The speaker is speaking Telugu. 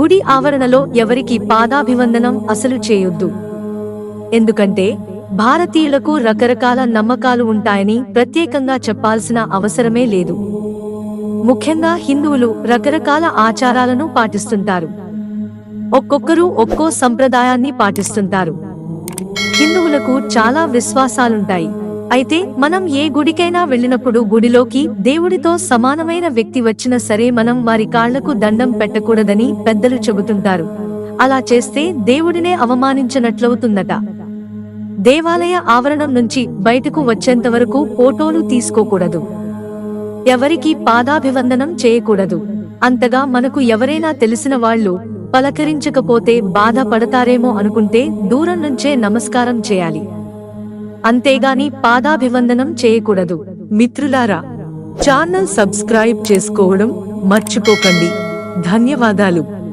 గుడి ఆవరణలో ఎవరికి పాదాభివందనం అసలు చేయొద్దు. ఎందుకంటే భారతీయులకు రకరకాల నమ్మకాలు ఉంటాయని ప్రత్యేకంగా చెప్పాల్సిన అవసరమే లేదు. ముఖ్యంగా హిందువులు రకరకాల ఆచారాలను పాటిస్తుంటారు. ఒక్కొక్కరు ఒక్కో సంప్రదాయాన్ని పాటిస్తుంటారు. హిందువులకు చాలా విశ్వాసాలుంటాయి. అయితే మనం ఏ గుడికైనా వెళ్ళినప్పుడు గుడిలోకి దేవుడితో సమానమైన వ్యక్తి వచ్చినా సరే మనం వారి కాళ్ళకు దండం పెట్టకూడదని పెద్దలు చెబుతుంటారు. అలా చేస్తే దేవుడినే అవమానించినట్లవుతుందట. దేవాలయ ఆవరణం నుంచి బయటకు వచ్చేంత వరకు ఫోటోలు తీసుకోకూడదు. ఎవరికి పాదాభివందనం చేయకూడదు. అంతగా మనకు ఎవరైనా తెలిసిన వాళ్ళు పలకరించకపోతే బాధపడతారేమో అనుకుంటే దూరం నుంచే నమస్కారం చేయాలి. అంతేగాని పాదాభివందనం చేయకూడదు. మిత్రులారా ఛానల్ సబ్స్క్రైబ్ చేసుకోవడం మర్చిపోకండి. ధన్యవాదాలు.